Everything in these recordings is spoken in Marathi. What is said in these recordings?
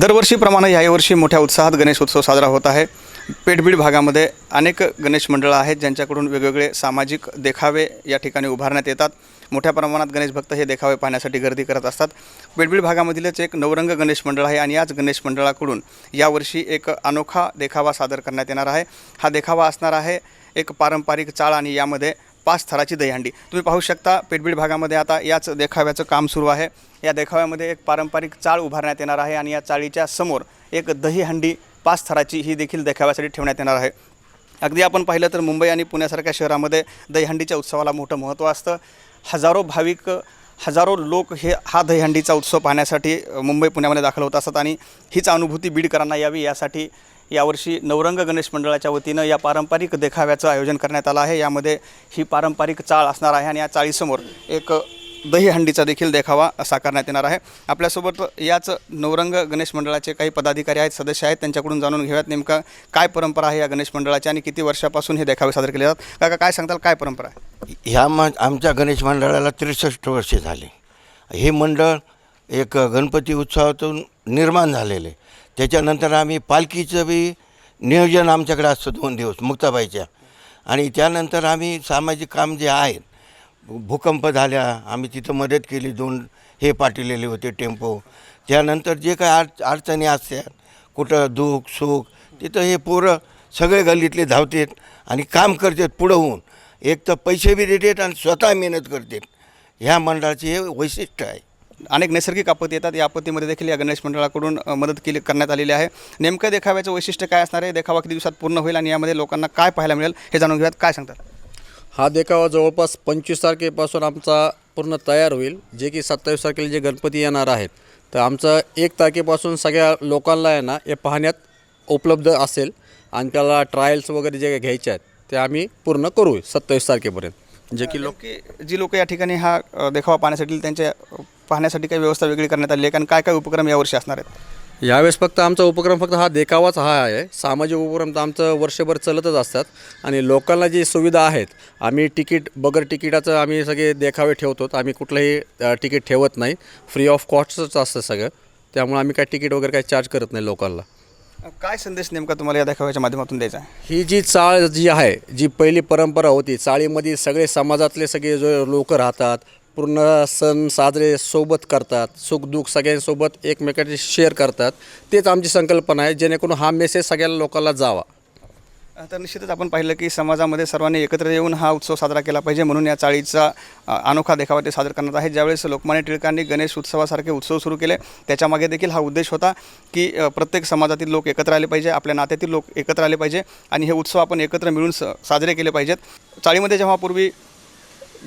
दरवर्षीप्रमाणे याही वर्षी मोठ्या उत्साहात गणेश उत्सव साजरा होत आहे. पेठबीड भागामध्ये अनेक गणेश मंडळं आहेत ज्यांच्याकडून वेगवेगळे सामाजिक देखावे या ठिकाणी उभारण्यात येतात. मोठ्या प्रमाणात गणेश भक्त हे देखावे पाहण्यासाठी गर्दी करत असतात. पेठबीड भागामधीलच एक नवरंग गणेश मंडळ आहे आणि याच गणेश मंडळाकडून यावर्षी एक अनोखा देखावा सादर करण्यात येणार आहे. हा देखावा असणार आहे एक पारंपरिक चाळ आणि यामध्ये पाच थराची दहीहंडी. तुम्ही पाहू शकता पेटबीड भागामध्ये आता याच देखाव्याचं काम सुरू आहे. या देखाव्यामध्ये एक पारंपरिक चाळ उभारण्यात येणार आहे आणि या चाळीच्या समोर एक दहीहंडी पाच थराची ही देखील देखाव्यासाठी ठेवण्यात येणार आहे. अगदी आपण पाहिलं तर मुंबई आणि पुण्यासारख्या शहरामध्ये दहीहंडीच्या उत्सवाला मोठं महत्त्व असतं. हजारो भाविक हजारो लोक हे हा दहीहंडीचा उत्सव पाहण्यासाठी मुंबई पुण्यामध्ये दाखल होत असतात आणि हीच अनुभूती बीडकरांना यावी यासाठी यावर्षी नवरंग गणेश मंडळाच्या वतीनं या पारंपरिक देखाव्याचं आयोजन करण्यात आलं आहे. यामध्ये ही पारंपरिक चाळ असणार आहे आणि या चाळीसमोर एक दहीहंडीचा देखील देखावा साकारण्यात येणार आहे. आपल्यासोबत याच नवरंग गणेश मंडळाचे काही पदाधिकारी आहेत सदस्य आहेत. त्यांच्याकडून जाणून घेऊयात नेमका काय परंपरा आहे या गणेश मंडळाची आणि किती वर्षापासून हे देखावे सादर केले जातात. काका काय सांगताल? काय परंपरा आहे? ह्या म आमच्या गणेश मंडळाला त्रेसष्ट वर्षे झाले. हे मंडळ एक गणपती उत्सवातून निर्माण झालेले. त्याच्यानंतर आम्ही पालखीचं बी नियोजन आमच्याकडे असतं दोन दिवस मुक्ताबाईच्या. आणि त्यानंतर आम्ही सामाजिक काम जे आहेत भूकंप झाल्या आम्ही तिथं मदत केली दोन हे पाठवलेले होते टेम्पो. त्यानंतर जे काय अड अडचणी असतात कुठं दुःख सुख तिथं हे पोरं सगळे गल्लीतले धावतात आणि काम करतात पुढं होऊन. एक तर पैसे बी देतात आणि स्वतः मेहनत करतात. ह्या मंडळाचे हे वैशिष्ट्य आहे. अनेक नैसर्गिक आपत्ती येतात. या आपत्तीमध्ये देखील या गणेश मंडळाकडून मदत केली करण्यात आलेली आहे. नेमकं देखाव्याचं वैशिष्ट्य काय असणार आहे? देखावा किती दिवसात पूर्ण होईल आणि यामध्ये लोकांना काय पाहायला मिळेल हे जाणून घेऊयात. काय सांगतात? हा देखावा जवळपास पंचवीस तारखेपासून आमचा पूर्ण तयार होईल. जे की सत्तावीस तारखेला जे गणपती येणार आहेत. तर आमचं एक तारखेपासून सगळ्या लोकांना आहे ना हे पाहण्यात उपलब्ध असेल. आणि त्याला ट्रायल्स वगैरे जे घ्यायचे आहेत ते आम्ही पूर्ण करू सत्तावीस तारखेपर्यंत. जे की लोक की जी लोक या ठिकाणी हा देखावा पाहण्यासाठी त्यांच्या पाहण्यासाठी काही व्यवस्था वेगळी करण्यात आली आहे कारण काय काय उपक्रम यावर्षी असणार आहेत? यावेळेस फक्त आमचा उपक्रम फक्त हा देखावाच हा आहे. सामाजिक उपक्रम तर आमचं वर्षभर चालतच असतात. आणि लोकांना जी सुविधा आहेत आम्ही तिकीट बगर तिकिटाचं आम्ही सगळे देखावे ठेवतो. आम्ही कुठलंही तिकीट ठेवत नाही. फ्री ऑफ कॉस्टच असतं सगळं. त्यामुळे आम्ही काय तिकीट वगैरे काही चार्ज करत नाही लोकांना. काय संदेश नेमका तुम्हाला या देखाव्याच्या माध्यमातून द्यायचा आहे? ही जी चाळ जी आहे जी पहिली परंपरा होती चाळीमध्ये सगळे समाजातले सगळे जो लोक राहतात पूर्ण सण साजरे सोबत करतात सुखदुःख सगळ्यांसोबत एकमेकांशी शेअर करतात तेच आमची संकल्पना आहे जेणेकरून हा मेसेज सगळ्या लोकांना जावा. तर निश्चितच आपण पाहिलं की समाजामध्ये सर्वांनी एकत्र येऊन हा उत्सव साजरा केला पाहिजे म्हणून या चाळीचा अनोखा देखावा ते सादर करण्यात आहे. ज्यावेळेस लोकमान्य टिळकांनी गणेश उत्सवासारखे उत्सव सुरू केले त्याच्यामागे देखील हा उद्देश होता की प्रत्येक समाजातील लोक एकत्र आले पाहिजे आपल्या नात्यातील लोक एकत्र आले पाहिजे आणि हे उत्सव आपण एकत्र मिळून स साजरे केले पाहिजेत. चाळीमध्ये जेव्हा पूर्वी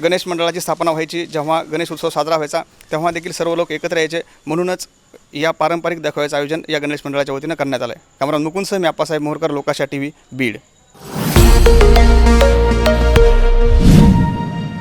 गणेश मंडळाची स्थापना व्हायची जेव्हा गणेश उत्सव साजरा व्हायचा तेव्हा देखील सर्व लोक एकत्र यायचे. म्हणूनच या पारंपरिक देखाव्याचं आयोजन या गणेश मंडळाच्या वतीनं करण्यात आलं आहे कॅमेरा मुकुंदसह मी आप्पासाहेब मोहरकर लोकाशा टी व्ही बीड.